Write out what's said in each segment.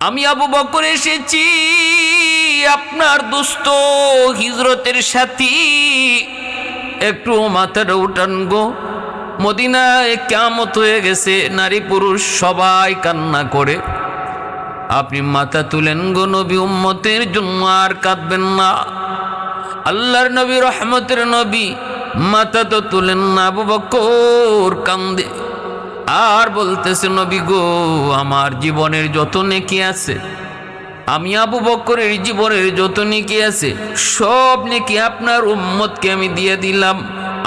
আমি আবু বকর এসেছি, আপনার দুস্থ হিজরতের সাথী। একটু মাথাটা উঠান গো। মদিনায় কেমত হয়ে গেছে, নারী পুরুষ সবাই কান্না করে। আপনি মাথা তুলেন গো নবী উম্মতের জন্য, আর কাঁদবেন না। আল্লাহর নবী, রহমতের নবী, মাথা তো তুলেন না। আবু বকর কান্দে। আর বলতেছে, নবী গো, আমার জীবনের যত নেকি আছে, আমি আবু বকরের জীবনের যত নেকি আছে, সব নেকি আপনার উম্মতকে আমি দিয়ে দিলাম।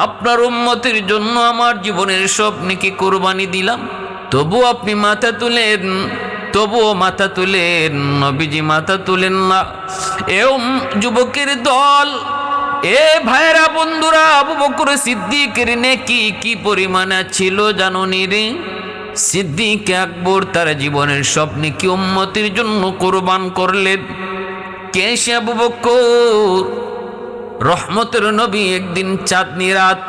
আপনার উম্মতের জন্য আমার জীবনের সব নেকি কোরবানি দিলাম। তবু আপনি মাথা তুলেন, তবুও মাথা তুলেন, নবীজি মাথা তুলেন না। এম যুবকের দল এ ভাইরা বন্ধুরা, আবু বকর সিদ্দিকের নেকি কি পরিমাণে ছিল জানুনি রে? সিদ্দিক আকবর তার জীবনের স্বপ্নে কি উম্মতির জন্য কোরবান করলেন। কে সে আবু বকর? রহমতের নবী একদিন চাঁদনি রাত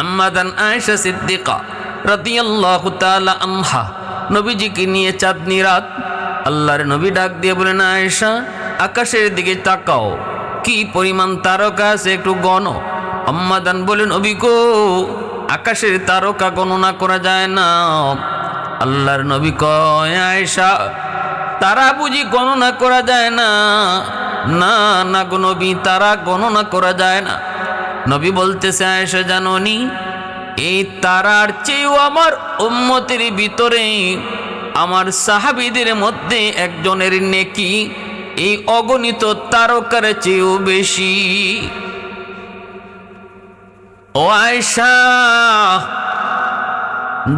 আম্মাদান আয়েশা সিদ্দিকা রাদিয়াল্লাহু তাআলা আনহা নবীজিকে নিয়ে চাঁদনি রাত আল্লাহর নবী ডাক দিয়ে বলেন, আয়েশা, আকাশের দিকে তাকাও। কি পরিমাণ তারকা আছে একটু গণ। আম্মাদান বলেন অবিগো আকাশের তারকা গণনা করা যায় না। আল্লাহর নবী কয় তারা বুঝি গণনা করা যায় না। না না গো নবী, তারা গণনা করা যায় না। নবী বলতেছে, আয়েশা, জাননি, এই তারার চেয়েও আমার উম্মতের ভিতরে আমার সাহাবিদের মধ্যে একজনের নেকি এই অগণিত তারকার চেয়েও বেশি। ও আয়সা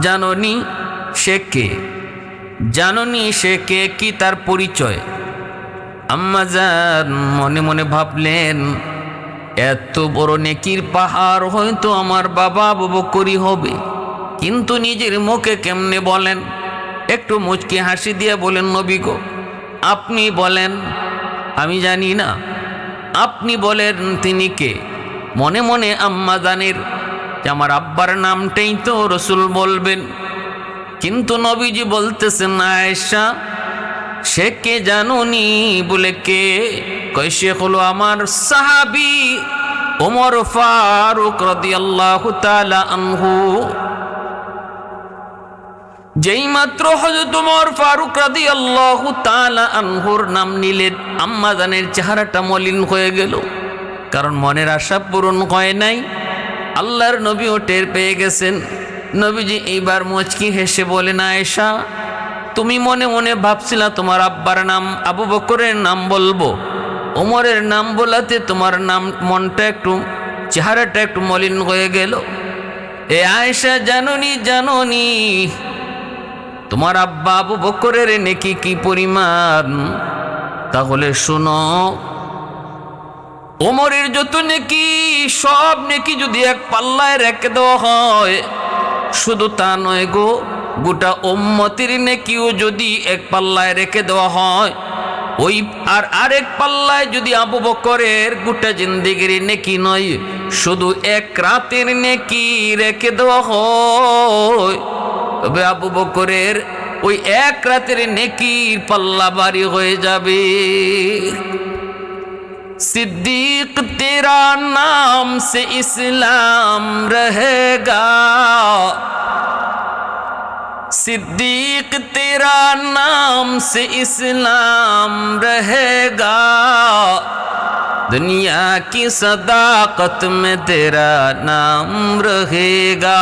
জাননি সে কে? জাননি সে কে কি তার পরিচয়? আম্মা যান মনে মনে ভাবলেন, এত বড় নেকির পাহাড় হয়তো আমার বাবা বকরি হবে। কিন্তু নিজের মুখে কেমনে বলেন? একটু মুচকি হাসি দিয়ে বলেন, নবী গো আপনি বলেন, আমি জানি না। আপনি বলেন, তিনি কে? মনে মনে আম্মা জানের, যে আমার আব্বার নামটাই তো রসুল বলবেন। কিন্তু নবীজি বলতেছেন, আয়েশা, সে কে জানুনি বলে কে? কয় হলো আমার সাহাবি ওমর ফারুক রাদিয়াল্লাহু তাআলা আনহু। যেই মাত্র হযরত ওমর ফারুক রাদিয়াল্লাহু তাআলা আনহুর নাম নিলেন, আম্মা জানের চেহারাটা মলিন হয়ে গেল। কারণ মনের আশা পূরণ হয় নাই। আল্লাহর নবীও টের পেয়ে গেছেন। নবীজি এইবার মুচকি হেসে বলেন, আয়েশা, তুমি মনে মনে ভাবছিলা তোমার আব্বার নাম, আবু বকরের নাম বলব। ওমরের নাম বলাতে তোমার নাম, মনটা একটু, চেহারাটা একটু মলিন হয়ে গেল। এ আয়েশা, জাননি জাননি তোমার আব্বা আবু বকরের নেকি কি পরিমাণ? তাহলে শোনো, ওমরের যত নেকি, সব নেকি যদি এক পাল্লায় রেখে দেওয়া হয়, শুধু তা নয় গো, গোটা ওম্মতির নেকিও যদি এক পাল্লায় রেখে দেওয়া হয়, ওই আর আরেক পাল্লায় যদি আবু বকরের গোটা জিন্দিগির নেকি নয়, শুধু এক রাতের নেকি রেখে দেওয়া হয়। তবে আবু বকরের ওই এক রাতের নেকির পাল্লা বাড়ি হয়ে যাবে सिद्दीक तेरा नाम से इस्लाम रहेगा सिद्दीक तेरा नाम से इस्लाम रहेगा दुनिया की सदाकत में तेरा नाम रहेगा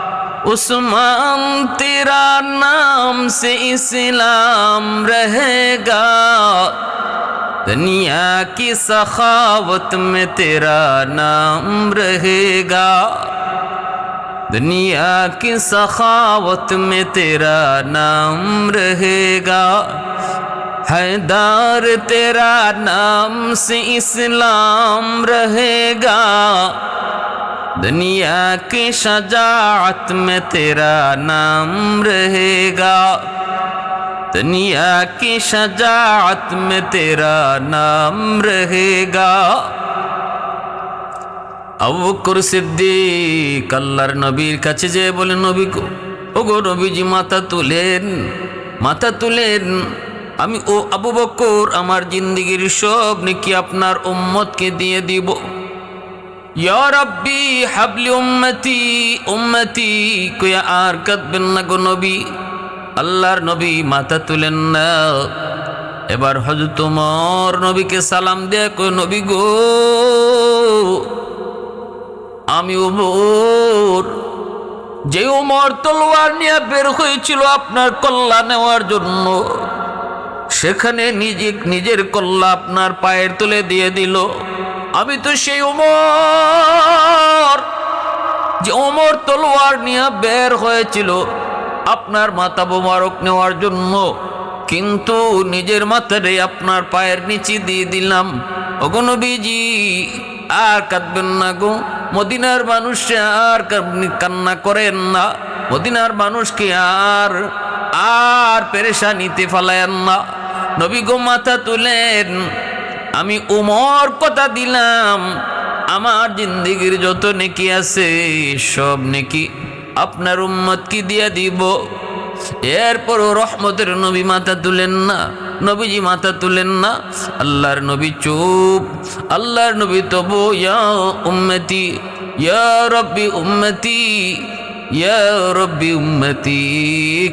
عثمان تیرا نام سے اسلام رہے گا۔ دنیا کی سخاوت میں تیرا نام رہے گا۔ دنیا کی سخاوت میں تیرا نام رہے گا۔ हैदर तेरा नाम से इस्लाम रहेगा दुनिया की शजात में तेरा नाम रहेगा दुनिया की शजात में तेरा नाम रहेगा আবু বকর সিদ্দিক আল্লাহর নবীর কাছে যে বলে নবী গো ওগো নবীজি মাথা তুলেন মাথা তুলেন আমি ও আবু বকর আমার জিন্দিগির সব নাকি আপনার উম্মতকে দিয়ে দিব। ইয়া রাব্বি হাবলি উম্মতি উম্মতি, কয়া আর কাঁদবেন না গো নবী। আল্লাহর নবী মাথা তুলেন না। এবার হজরত তোমার নবীকে সালাম দেয়া কই নবী গো, আমি উমর। যে উমর তলোয়ার নিয়ে বের হয়েছিল আপনার কল্লা নেওয়ার জন্য সেখানে নিজে নিজের কল্লা আপনার পায়ের তুলে দিয়ে দিল। আমি তো সেই উমর যে ওমর তলোয়ার নিয়ে বের হয়েছিল আপনার মাথা বোমারক নেওয়ার জন্য। কিন্তু নিজের মাথারে আপনার পায়ের নিচে দিয়ে দিলাম। অগনবীজি আর কাঁদবেন না গো। মদিনার মানুষ আর কান- কান্না করেন না। মদিনার মানুষকে আর আর পেরেশানিতে ফালায়েন না। নবী গো মাথা তুলেন। আমি উমর কথা দিলাম। আমার জিন্দিগির যত নেকি আছে, সব নেকি আপনার উম্মত কি দিয়া দিব। এরপরও রহমতের নবী মাথা তুলেন না, নবীজি মাথা তুলেন না। আল্লাহর নবী চুপ, আল্লাহর নবী তবু, ইয়া উম্মতি, ইয়া রব্বি উম্মতি, ইয়া রব্বি উম্মতি।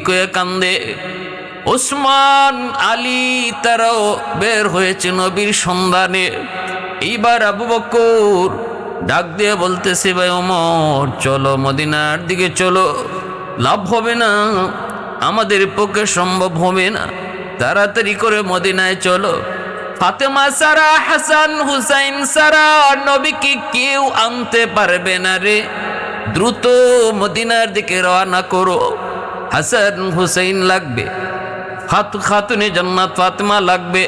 কয়ে কান্দে। ওসমান আলী তারাও বের হয়েছে নবীর সন্ধানে। এইবার আবু বকর ডাক দিয়ে বলতেছে, ভাই ওমর, চলো মদিনার দিকে চলো। লাভ হবে না, আমাদের পক্ষে সম্ভব হবে না। তাড়াতাড়ি করে মদিনায় চলো। ফাতেমা সারা, হাসান হুসাইন সারা, নবীকে কেউ আনতে পারবে না রে। দ্রুত মদিনার দিকে রওনা করো। হাসান হুসাইন লাগবে। ফাত খাতুনে জান্নাত ফাতেমা লাগবে।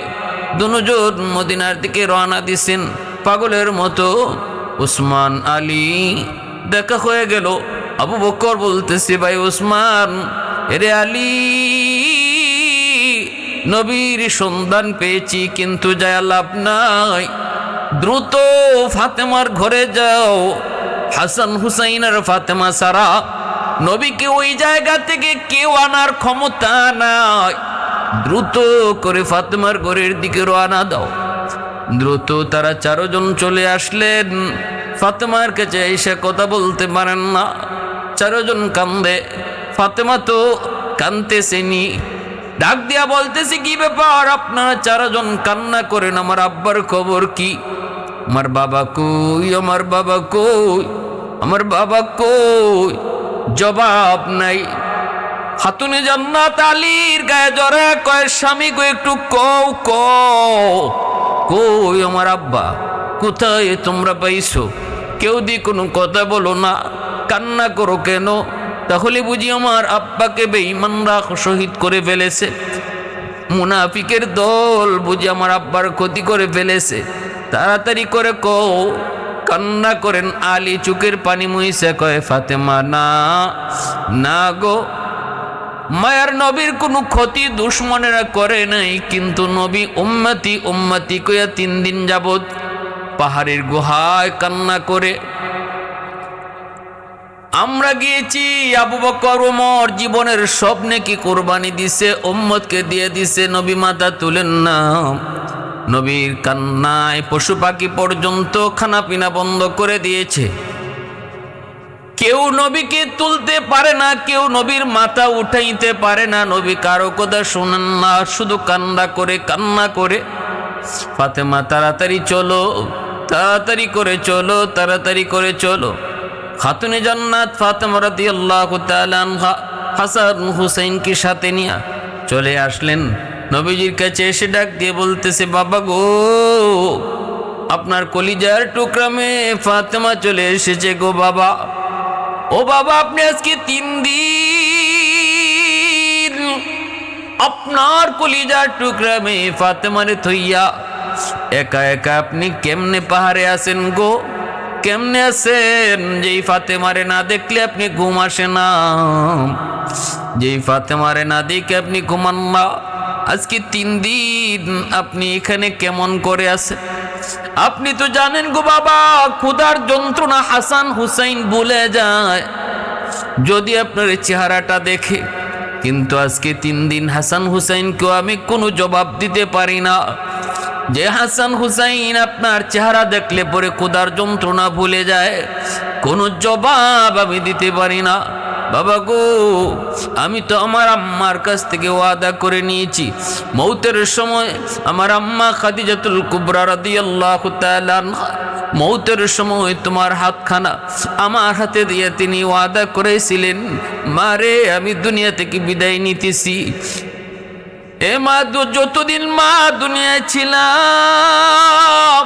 দুজন মদিনার দিকে রওনা দিছেন। পাগলের মতো উসমান আলী দেখা হয়ে গেল। আবু বকর বলতেছে, ভাই উসমান, এরে আলী, নবীর সন্ধান পেয়েছি, কিন্তু যায় লাভ নাই। দ্রুত ফাতেমার ঘরে যাও। হাসান হুসাইন আর ফাতেমা সারা নবীকে ওই জায়গা থেকে কেউ আনার ক্ষমতা নাই। দ্রুত করে ফাতেমার ঘরের দিকে রওনা দাও। দ্রুত তারা চারজন চলে আসলেন। ফাতেমার কাছে এসে কথা বলতে পারেন না। চারজন কান্দে। ফাতেমা তো কানতেছেনি। ডাক দিয়া বলতেছি, কি ব্যাপার? আপনারা চারজন কান্না করেন। আমার আব্বার খবর কি? আমার বাবা কই? আমার বাবা কই? আমার বাবা কই? জবাব নাই। হাতুনে জান্নাত আলীর গায়ে জরা কয়, স্বামী গো, একটু কও কই আমার আব্বা? কোথায় তোমরা পাইছো? কেউ দি কোনো কথা বলো না। কান্না করো কেন? তাহলে বুঝি আমার আব্বাকে বেঈমানরা শহীদ করে ফেলেছে। মুনাফিকের দল বুঝি আমার আব্বার ক্ষতি করে ফেলেছে। তাড়াতাড়ি করে কও। কান্না করেন আলী চুকের পানি মুইসে কয়, ফাতেমা, না না গো। মায়ার নবীর কোনো ক্ষতি দুশ্মনেরা করে নাই, কিন্তু নবী উম্মাতি উম্মাতি কইয়া তিন দিন যাবত পাহাড়ের গুহায় কান্না করে। আমরা গিয়েছি, আবু বকর ওমর জীবনের স্বপ্নে কি কোরবানি দিছে, উম্মতকে দিয়ে দিছে, নবী মাতা তুলেন না। নবীর কান্নায় পশু পাখি পর্যন্ত খানা পিনা বন্ধ করে দিয়েছে। কেউ নবীকে তুলতে পারে না, কেউ নবীর মাথা উঠাইতে পারে না। নবী কারও কথা শোনেন না, শুধু কান্না করে কান্না করে। ফাতেমা, তাড়াতাড়ি চলো, তাড়াতাড়ি করে চলো, তাড়াতাড়ি করে চলো। খাতুনে জান্নাত ফাতেমা তাআলা আনহা, হাসান হুসাইনকে সাথে নিয়ে চলে আসলেন। নবীজির কাছে এসে ডাক দিয়ে বলতেছে, বাবা গো, আপনার কলিজার টুকরামে ফাতেমা চলে এসেছে গো বাবা। ও বাবা, আপনি আজকে তিন দিন আপনার কলিজার টুকরা মেয়ে ফাতেমারে থইয়া একা একা আপনি কেমনে পাহাড়ে আসেন গো? কেমনে আছেন? যেই ফাতেমারে না দেখলে আপনি ঘুম আসে না। যেই ফাতেমারে না দেখে আপনি ঘুমান না। আজকে তিন দিন আপনি এখানে কেমন করে আছেন? আপনি তো জানেন গো বাবা, ক্ষুধার যন্ত্রণা হাসান হুসাইন ভুলে যায়। যদি আপনার চেহারাটা দেখে, কিন্তু আজকে তিন দিন হাসান হুসাইনকেও আমি কোনো জবাব দিতে পারি না। যে হাসান হুসাইন আপনার চেহারা দেখলে পরে ক্ষুধার যন্ত্রণা ভুলে যায়, কোনো জবাব আমি দিতে পারি না। বাবা গো, আমি তো আমার আম্মার কাছ থেকে ওয়াদা করে নিয়েছি। মৌতের সময় আমার আম্মা খাদিজাতুল কুবরা রাদিয়াল্লাহু তাআলা মৌতের সময় তোমার হাতখানা আমার হাতে দিয়ে তিনি ওয়াদা করেছিলেন মারে আমি দুনিয়া থেকে বিদায় নিতেছি। এ মা যতদিন মা দুনিয়ায় ছিলাম,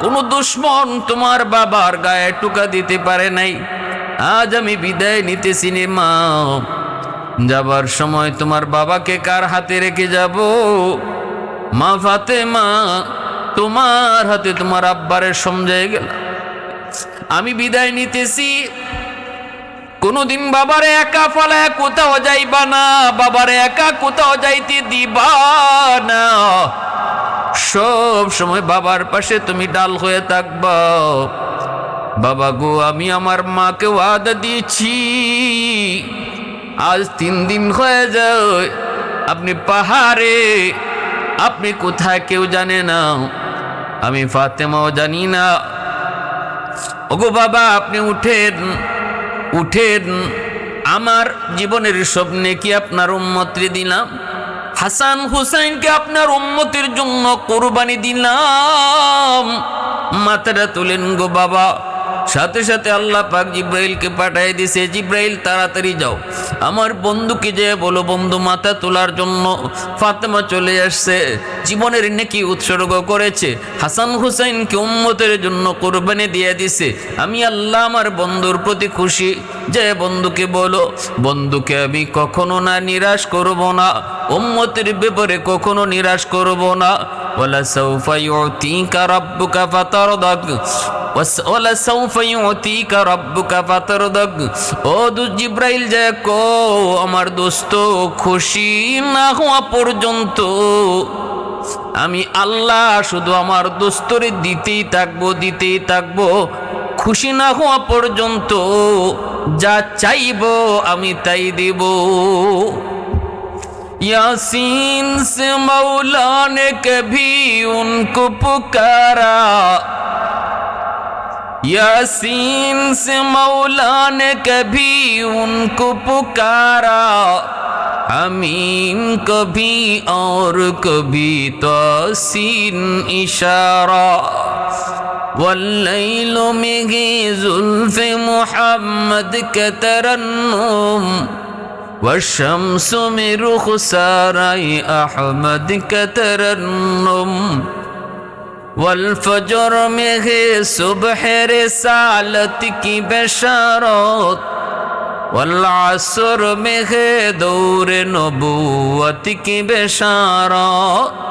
কোনো দুশ্মন তোমার বাবার গায়ে টুকা দিতে পারে নাই। আজ আমি বিদায় নিতেছি নে মা যাবার সময় তোমার বাবাকে কার হাতে রেখে যাব? মা ফাতে মা তোমার হাতে তোমার আব্বারের সমঝে গেল আমি বিদায় নিতেছি। কোনোদিন বাবারে একা ফলায় কোথাও যাইবা না, বাবারে একা কোথাও যাইতে দিবা না। সব সময় বাবার পাশে তুমি ডাল হয়ে থাকবা। বাবা গো, আমি আমার মাকে ওয়াদা দিয়েছি। আজ তিন দিন হয়ে যায়, আপনি পাহাড়ে, আপনি কোথায় কেউ জানে না। আমি ফাতেমাও জানি না। ওগো বাবা, আপনি উঠেন উঠেন। আমার জীবনের স্বপ্নে কি আপনার উন্মতি দিলাম? হাসান হুসাইনকে আপনার উন্মতির জন্য কোরবানি দিলাম। মাথাটা তুলেন গো বাবা। সাথে সাথে আল্লাহ পাক জিব্রাইলকে পাঠিয়ে দিছে জিব্রাইল, তাড়াতাড়ি যাও। আমার বন্ধুকে যে বলো, বন্ধু, মাথা তোলার জন্য ফাতেমা চলে আসছে। জীবনের নেকি উৎসর্গ করেছে। হাসান হুসাইনকে উম্মতের জন্য কোরবানি দিয়ে দিছে আমি আল্লাহ আমার বন্ধুর প্রতি খুশি। যে বন্ধুকে বলো, বন্ধুকে আমি কখনো না, নিরাশ করব না। উম্মতের ব্যাপারে কখনো নিরাশ করব না। ওলা সৌফা ইউতিকা রাব্বুকা ফাতারদাক ও দু জিব্রাইল যায় কো আমার দোস্ত খুশি না হওয়া পর্যন্ত আমি আল্লাহ শুধু আমার দোস্তরে দিতেই থাকবো দিতেই থাকবো খুশি না হওয়া পর্যন্ত যা চাইবো আমি তাই দেব यासीन से मौला ने कभी उनको पुकारा यासीन से मौला ने कभी उनको पुकारा हमीम कभी और कभी तोसीन इशारा والليل में जुल्फ मोहम्मद के तरन्नुम والشمس من رخساري أحمد كترنم والفجر میں ہے صبح رسالت کی بشارت والعصر میں ہے دور نبوت کی بشارت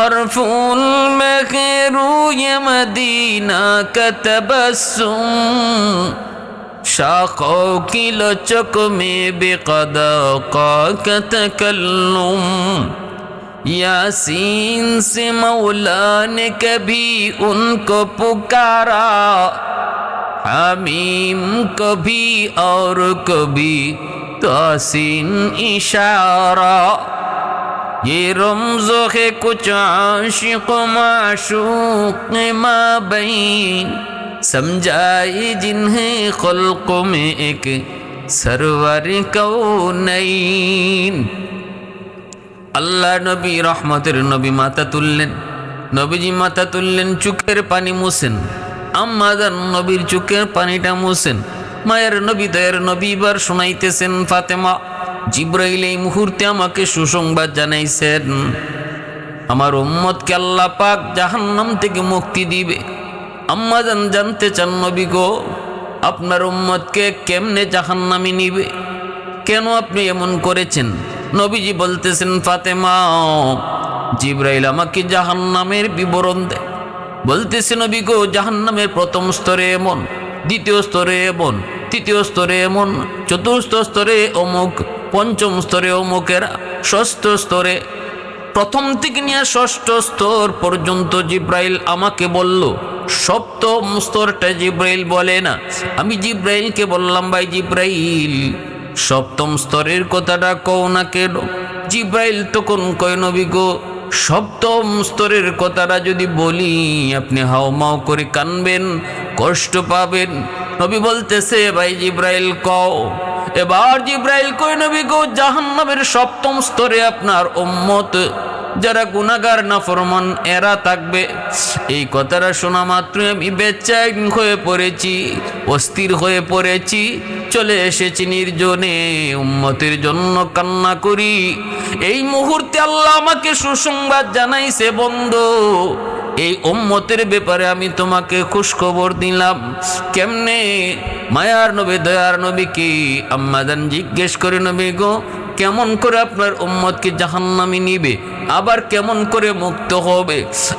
ہر پھول میں ہے روی مدینہ کا تبسم شاخوں کی لچک میں بے قدا کا تکلم یاسین سے مولا نے کبھی ان کو پکارا، حمیم کبھی اور کبھی توسین اشارہ۔ یہ رمز ہے کچھ عاشق معشوق ما بین سمجھائی جنہیں خلق میں ایک سرور کو نئی আল্লাহ নবী রহমতের নবী মাথা তুললেন, নবীজি মাথা তুললেন চুকের পানি মুছেন আম্মাদান নবীর চুকের পানিটা মুছেন, মায়ের নবী দয়ের নবী বার শোনাইতেছেন, ফাতেমা জিব্রাইল এই মুহূর্তে আমাকে সুসংবাদ জানাইছেন, আমার উম্মতকে আল্লাহ পাক জাহান্নাম থেকে মুক্তি দিবে। আম্মাজান জানতে চান, নবী গো, আপনার উম্মতকে কেমনে জাহান্নামে নিবে? কেন আপনি এমন করেছেন? নবীজি বলতেছেন, ফাতেমা, জিব্রাইল আমাকে জাহান্নামের বিবরণ দেয় বলতেছে নবী, গো, জাহান্নামের প্রথম স্তরে এমন, দ্বিতীয় স্তরে এমন, তৃতীয় স্তরে এমন, চতুর্থ স্তরে অমুক, পঞ্চম স্তরে অমুকেরা, ষষ্ঠ স্তরে প্রথম থেকে নিয়ে ষষ্ঠ স্তর পর্যন্ত জিব্রাইল আমাকে বলল। সপ্তম স্তরটা জিব্রাইল বলে না। আমি জিব্রাইলকে বললাম, ভাই জিব্রাইল সপ্তম স্তরের কথাটা কও না কেন? জিব্রাইল তখন কয়, নবী গো, সপ্তম স্তরের কথাটা যদি বলি, আপনি হাওমাও করে কানবেন, কষ্ট পাবেন। নবী বলতেছে, ভাই জিব্রাইল, কও। এবার জিব্রাইল কই নবী গো, জাহান্নামের সপ্তম স্তরে আপনার উম্মত, যারা গুনাগার না ফরমান এরা থাকবে। এই কথাটা শোনা মাত্র আমি বেচাইন হয়ে পড়েছি, অস্থির হয়ে পড়েছি। চলে এসেছি নির্জনে, উম্মতের জন্য কান্না করি। এই মুহূর্তে আল্লাহ আমাকে সুসংবাদ জানাইছে, বন্ধু, এই উম্মতের ব্যাপারে আমি তোমাকে খুশখবর দিলাম। কেমনে? মায়ার নবী, দয়ার নবী কি? আম্মাদান জিজ্ঞেস করে, নবী গো কেমন করে আপনার উম্মতকে জাহান্নামি নিবে? আবার কেমন করে মুক্ত হবে?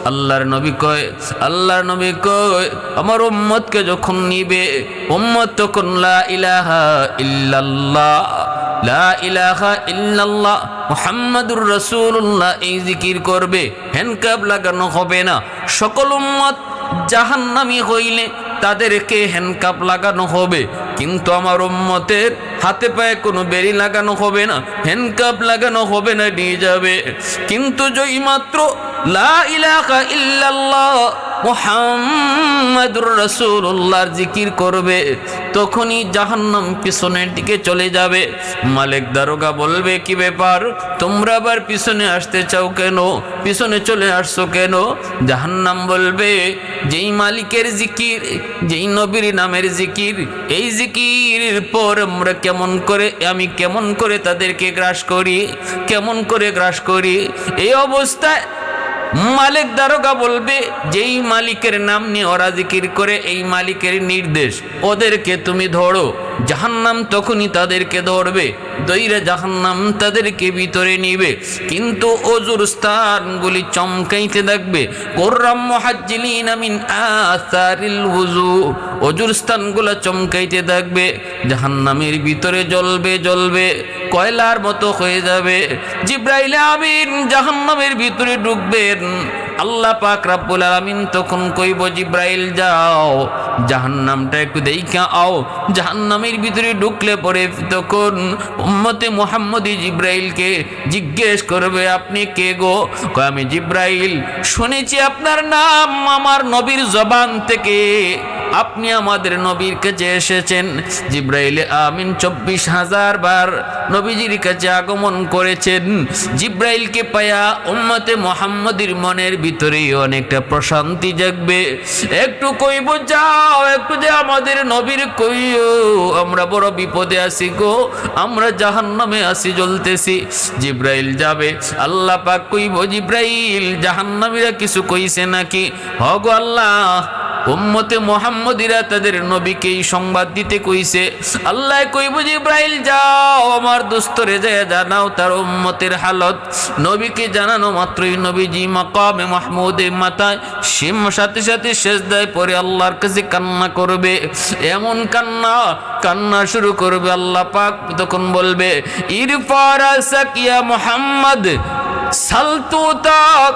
আল্লাহর নবী কয়, আল্লাহর নবী কয়, আমার উম্মতকে যখন নিবে, উম্মত তখন লা ইলাহা ইল্লাল্লাহ, লা ইলাহা ইল্লাল্লাহ, মুহাম্মাদুর রাসূলুল্লাহ এই জিকির করবে হ্যান্ডকাপ লাগানো হবে না। সকল উম্মত জাহান্নামি হইলে তাদেরকে হ্যান্ডকাপ লাগানো হবে। কিন্তু আমার উম্মতের হাতে পায়ে কোনো বেরি লাগানো হবে না হ্যান্ড কাপ লাগানো হবে না, নিয়ে যাবে। কিন্তু যদি মাত্র মোহাম্মদুর রসুল্লাহর জিকির করবে, তখনই জাহান্নাম পিছনের দিকে চলে যাবে। মালিক দারোগা বলবে, কি ব্যাপার? তোমরা আবার পিছনে আসতে চাও কেন? পিছনে চলে আসছো কেন? জাহান্নাম বলবে, যেই মালিকের জিকির, যেই নবীর নামের জিকির, এই জিকিরের পর আমরা কেমন করে, আমি কেমন করে তাদেরকে গ্রাস করি? কেমন করে গ্রাস করি? এই অবস্থায় মালিক দারোগা বলবে, যেই মালিকের নাম নিয়ে ওরা জিকির করে, এই মালিকের নির্দেশ। ওদেরকে তুমি ধরো। জাহান্নাম তখনই তাদেরকে ধরবে, দইরা জাহান্নাম তাদেরকে ভিতরে নিবে। কিন্তু অজুর স্থানগুলি চমকাইতে থাকবে। কোর্রাম মহাজ্জিলিন আমিন আসারিল হুজু। অজুর স্থানগুলো চমকাইতে থাকবে। জাহান্নামের ভিতরে জ্বলবে জ্বলবে, কয়লার মতো হয়ে যাবে। জিব্রাইল আমিন জাহান্নামের ভিতরে ঢুকবেন। আল্লাহ পাক রাব্বুল আলামিন তখন কইব, জিব্রাইল, যাও। জাহান্নামটা একটু দেইখা আও। জাহান্নামের ভিতরে ঢুকলে পরে তখন উম্মতে মুহাম্মদি জিব্রাইলকে জিজ্ঞেস করবে, আপনি কে গো? কয়, আমি জিব্রাইল। শুনেছি আপনার নাম আমার নবীর জবান থেকে। আপনি আমাদের নবীর কাছে এসেছেন। জিব্রাইল আমিন চব্বিশ হাজার বার নবীজির কাছে আগমন করেছেন। জিব্রাইলকে পায়া উম্মতে মোহাম্মদের মনের ভিতরে অনেকটা প্রশান্তি জাগবে। একটু কইব, যাও, একটু যে আমাদের নবীর কইও। আমরা বড় বিপদে আছি গো, আমরা জাহান্নামে আসি জ্বলতেছি। জিব্রাইল যাবে। আল্লাহ পাক কইব, জিব্রাইল, জাহান্নামীরা কিছু কইছে নাকি? হগো আল্লাহ উম্মতে মোহাম্মদিরা তাদের নবীকে এই সংবাদ দিতে কইছে, আল্লাহ কইব জিব্রাইল যাও আমার দোস্তরে যায় জানাও তার উম্মতের হালত। নবীকে জানানো মাত্রই নবীজি মাকামে মাহমুদের মাথায় সিম সাথে সাথে শেষ দেয় পরে আল্লাহর কাছে কান্না করবে। এমন কান্না কান্না শুরু করবে আল্লাহ পাক, তখন বলবে, ইরফার সাকিয়া মোহাম্মদ, সালতু তাক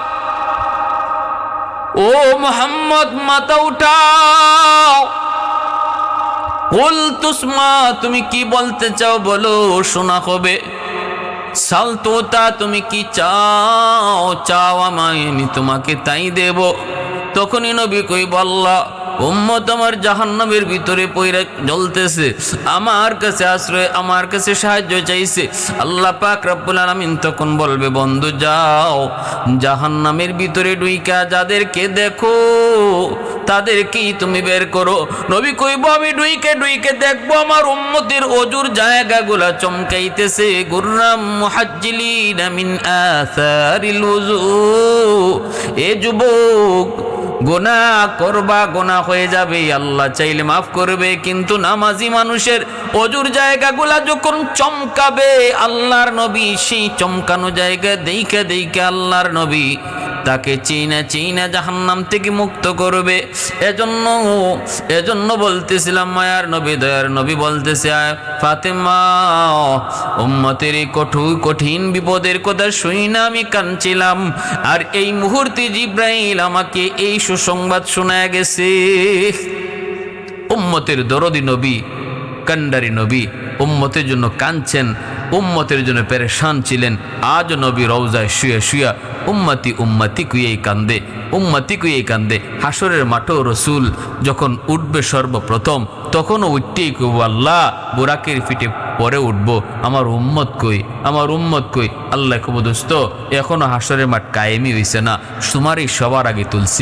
ও মোহাম্মদ, মাথা উঠাও। কুল তুসমা তুমি কি বলতে চাও? বলো, শোনা হবে। সালতোতা তুমি কি চাও? চাও আমায়, আমি তোমাকে তাই দেব। তখনই নবী কই বল্লা উম্মত আমার জাহান্নামের ভিতরে পইরা জ্বলতেছে। আমার কাছে আশ্রয়, আমার কাছে সাহায্য চাইছে। আল্লাহ পাক রব্বুল আলামিন তখন বলবে, বন্ধু, যাও। জাহান্নামের ভিতরে ডুইকা যাদেরকে দেখো, তাদেরকেই তুমি বের করো। নবী কইব, আমি ডুইকে ডুইকে দেখব, আমার উম্মতের অজুর জায়গাগুলা চমকাইতেছে। গুররাম মুহাজ্জিলিন মিন আসারিল উজু এ যুবক গোনা করবা গোনা হয়ে যাবে। আল্লাহ চাইলে মাফ করবে, কিন্তু নামাজি মানুষের অজুর জায়গাগুলা যখন চমকাবে, আল্লাহর নবী সেই চমকানো জায়গা দেখে দেখে আল্লাহর নবী তাকে চিনা চিনা জাহান্নাম থেকে মুক্ত করবে। এজন্য এজন্য বলতেছিলাম, মায়ার নবী, দয়ার নবী বলতেছে, আয় ফাতেমা, উম্মতের কঠু, কঠিন বিপদের কথা শুই না, আমি কাঁদছিলাম। আর এই মুহূর্তে জিব্রাইল আমাকে এই সুসংবাদ শোনায় গেছে। উম্মতের দরদি নবী কান্ডারি নবী, উম্মতের জন্য কাঁদছেন। উম্মতের জন্য পেরেশান ছিলেন। আজ নবী রওজায় শুয়ে শুয়া উম্মতি উম্মতি কুয়েই কান্দে উম্মতি কুয়েই কান্দে। হাসরের মাঠেও রসুল যখন উঠবে সর্বপ্রথম, তখনও উঠতেই কব আল্লাহ, বুরাকের ফিটে পরে উঠব। আমার উম্মত কই? আমার উম্মত কই? আল্লাহ কব দোস্ত, এখনও হাসরের মাঠ কায়েমই হইছে না। তোমারই সবার আগে তুলছি।